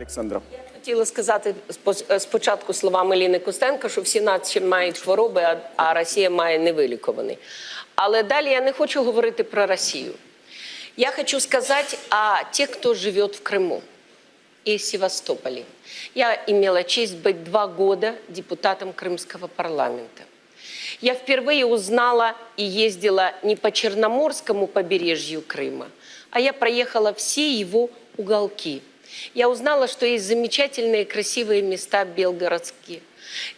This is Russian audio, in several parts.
Олександра. Хотіла сказати спо- спочатку словами Ліни Костенко, що всі нації мають хвороби, а, а Росія має невилікуваний. Але далі я не хочу говорити про Росію. Я хочу сказать о тех, кто живет в Крыму и Севастополе. Я имела честь быть два года депутатом Крымского парламента. Я впервые узнала и ездила не по Черноморскому побережью Крыма, а я проехала все его уголки. Я узнала, что есть замечательные красивые места белгородские,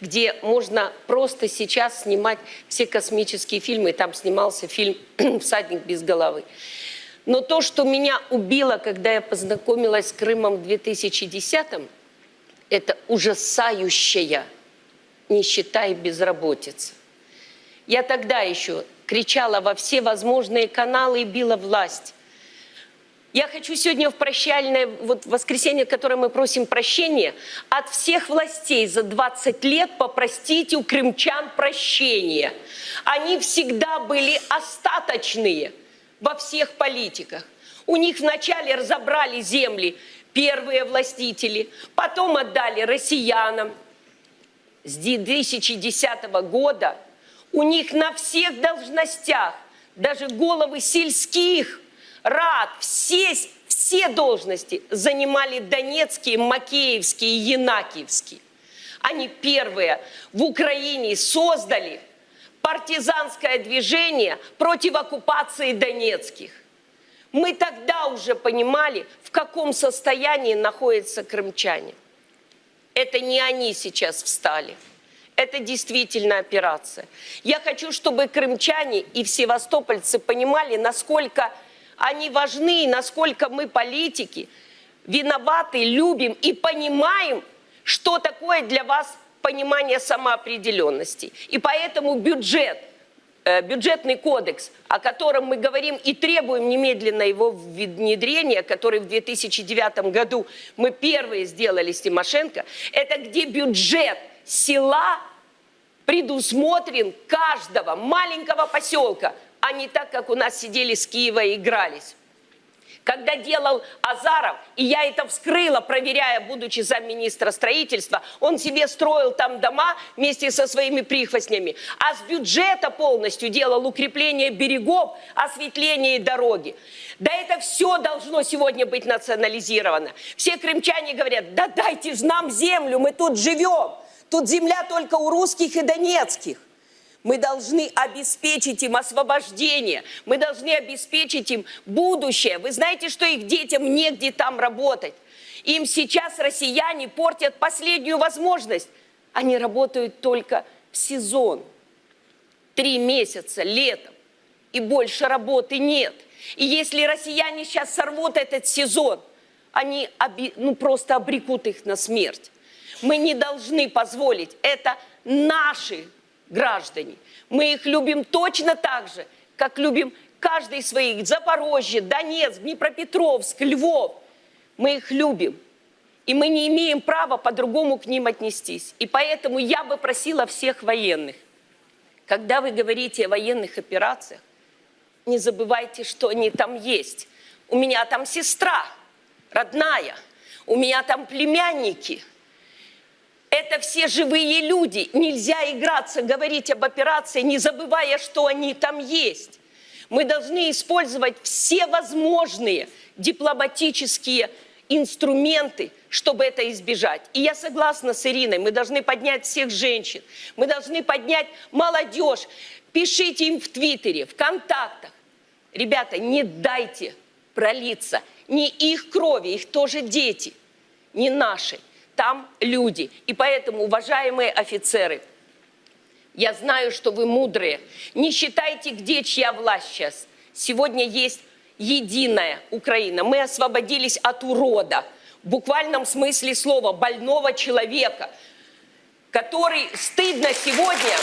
где можно просто сейчас снимать все космические фильмы. Там снимался фильм «Всадник без головы». Но то, что меня убило, когда я познакомилась с Крымом в 2010-м, это ужасающая нищета и безработица. Я тогда еще кричала во все возможные каналы и била власть. Я хочу сегодня в прощальное вот воскресенье, которое мы просим прощения, от всех властей за 20 лет попросить у крымчан прощения. Они всегда были остаточные во всех политиках. У них вначале разобрали земли первые властители, потом отдали россиянам. С 2010 года у них на всех должностях, даже головы сельских рад, все, все должности занимали донецкие, макеевские, янакиевские. Они первые в Украине создали партизанское движение против оккупации донецких. Мы тогда уже понимали, в каком состоянии находятся крымчане. Это не они сейчас встали. Это действительно операция. Я хочу, чтобы крымчане и севастопольцы понимали, насколько они важны, насколько мы, политики, виноваты, любим и понимаем, что такое для вас понимание самоопределенности. И поэтому бюджет, э, бюджетный кодекс, о котором мы говорим и требуем немедленно его внедрения, который в 2009 году мы первые сделали с Тимошенко, это где бюджет села предусмотрен каждого маленького поселка, а не так, как у нас сидели с Киева и игрались. Когда делал Азаров, и я это вскрыла, проверяя, будучи замминистра строительства, он себе строил там дома вместе со своими прихвостнями, а с бюджета полностью делал укрепление берегов, осветление дороги. Да это все должно сегодня быть национализировано. Все крымчане говорят, да дайте же нам землю, мы тут живем. Тут земля только у русских и донецких. Мы должны обеспечить им освобождение, мы должны обеспечить им будущее. Вы знаете, что их детям негде там работать. Им сейчас россияне портят последнюю возможность. Они работают только в сезон. Три месяца летом. И больше работы нет. И если россияне сейчас сорвут этот сезон, они ну, просто обрекут их на смерть. Мы не должны позволить. Это наши граждане. Мы их любим точно так же, как любим каждый из своих. Запорожье, Донецк, Днепропетровск, Львов. Мы их любим. И мы не имеем права по-другому к ним отнестись. И поэтому я бы просила всех военных, когда вы говорите о военных операциях, не забывайте, что они там есть. У меня там сестра родная, у меня там племянники – это все живые люди. Нельзя играться, говорить об операции, не забывая, что они там есть. Мы должны использовать все возможные дипломатические инструменты, чтобы это избежать. И я согласна с Ириной, мы должны поднять всех женщин, мы должны поднять молодежь. Пишите им в Твиттере, в контактах. Ребята, не дайте пролиться не их крови, их тоже дети, не наши там люди. И поэтому, уважаемые офицеры, я знаю, что вы мудрые. Не считайте, где чья власть сейчас. Сегодня есть единая Украина. Мы освободились от урода, в буквальном смысле слова, больного человека, который стыдно сегодня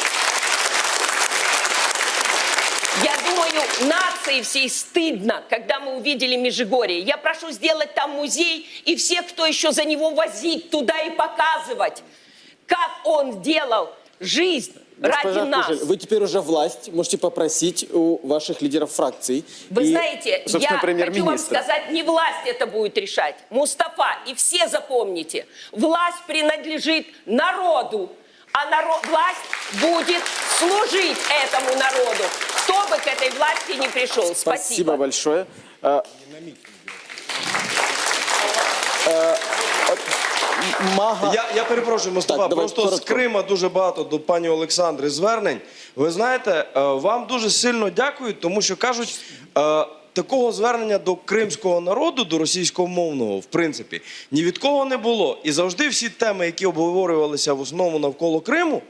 я думаю, нации всей стыдно, когда мы увидели Межигорье. Я прошу сделать там музей и всех, кто еще за него возить туда и показывать, как он делал жизнь ради нас. Кужель, вы теперь уже власть, можете попросить у ваших лидеров фракций. Вы и, знаете, я хочу вам сказать, не власть это будет решать. Мустафа, и все запомните, власть принадлежит народу, а наро- власть будет служить этому народу, кто бы к этой власти не пришел. Спасибо Спасибо. большое. Э, э, от- Мага. Я, я перепрошую, Мустафа, Так, давай, просто з коротко. Крима дуже багато до пані Олександри звернень. Ви знаєте, е, вам дуже сильно дякують, тому що кажуть, е, такого звернення до кримського народу, до російськомовного, в принципі, ні від кого не було. І завжди всі теми, які обговорювалися в основному навколо Криму,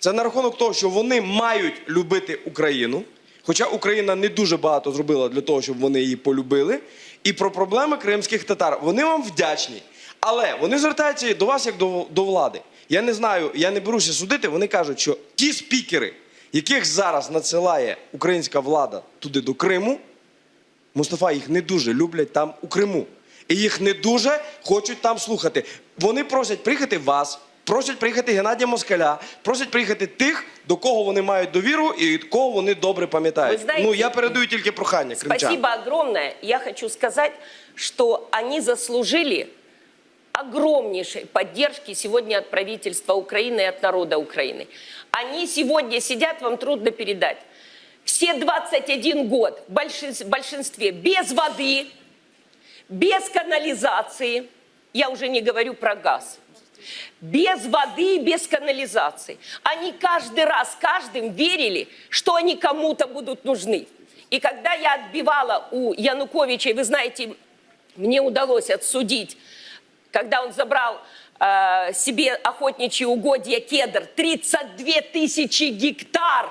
це на рахунок того, що вони мають любити Україну. Хоча Україна не дуже багато зробила для того, щоб вони її полюбили. І про проблеми кримських татар. Вони вам вдячні. Але вони звертаються до вас як до, до влади. Я не знаю, я не беруся судити. Вони кажуть, що ті спікери, яких зараз надсилає українська влада туди до Криму, Мустафа їх не дуже люблять там у Криму. І їх не дуже хочуть там слухати. Вони просять приїхати вас, просять приїхати Геннадія Москаля, просять приїхати тих, до кого вони мають довіру і кого вони добре пам'ятають. Ви знаєте- ну я передаю тільки прохання. кримчан. Спасибо огромное. Я хочу сказать, что они заслужили огромнейшей поддержки сегодня от правительства Украины и от народа Украины. Они сегодня сидят, вам трудно передать. Все 21 год в большинстве, большинстве без воды, без канализации, я уже не говорю про газ, без воды, без канализации. Они каждый раз, каждым верили, что они кому-то будут нужны. И когда я отбивала у Януковича, и вы знаете, мне удалось отсудить, когда он забрал э, себе охотничьи угодья кедр, 32 тысячи гектар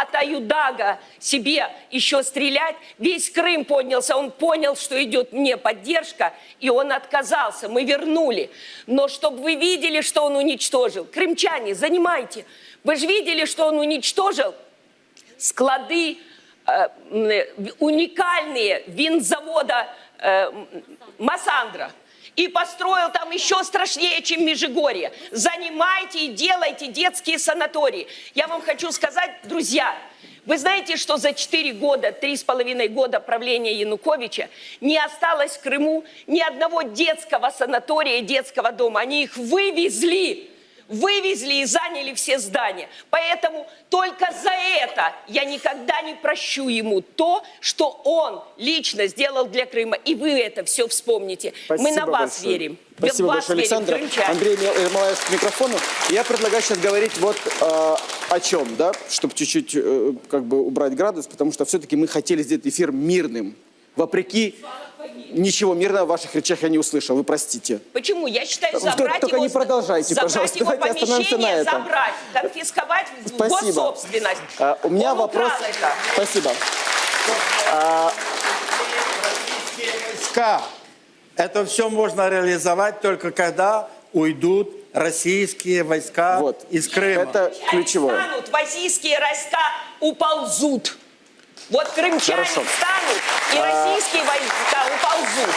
от Аюдага себе еще стрелять. Весь Крым поднялся, он понял, что идет мне поддержка, и он отказался, мы вернули. Но чтобы вы видели, что он уничтожил, крымчане, занимайте. Вы же видели, что он уничтожил склады э, м, уникальные винзавода э, Массандра. И построил там еще страшнее, чем Межигорье. Занимайте и делайте детские санатории. Я вам хочу сказать, друзья, вы знаете, что за 4 года, 3,5 года правления Януковича не осталось в Крыму ни одного детского санатория, детского дома. Они их вывезли вывезли и заняли все здания. Поэтому только за это я никогда не прощу ему то, что он лично сделал для Крыма. И вы это все вспомните. Мы на Спасибо вас большое. верим. Спасибо вас большое, Александра. крымчане. Андрей Ермолаев к микрофону. Я предлагаю сейчас говорить вот э, о чем, да, чтобы чуть-чуть э, как бы убрать градус, потому что все-таки мы хотели сделать эфир мирным. Вопреки ничего мирного в ваших речах я не услышал, вы простите. Почему? Я считаю, Только- забрать только его, не продолжайте, забрать пожалуйста. его Давайте остановимся на помещение, этом. забрать, конфисковать Спасибо. госсобственность. А, у меня Он вопрос. это. Спасибо. войска. Это все можно реализовать только когда уйдут российские войска Вот. из Крыма. Это ключевое. встанут, российские войска уползут. Вот крымчане Хорошо. встанут, и российские войска уползут.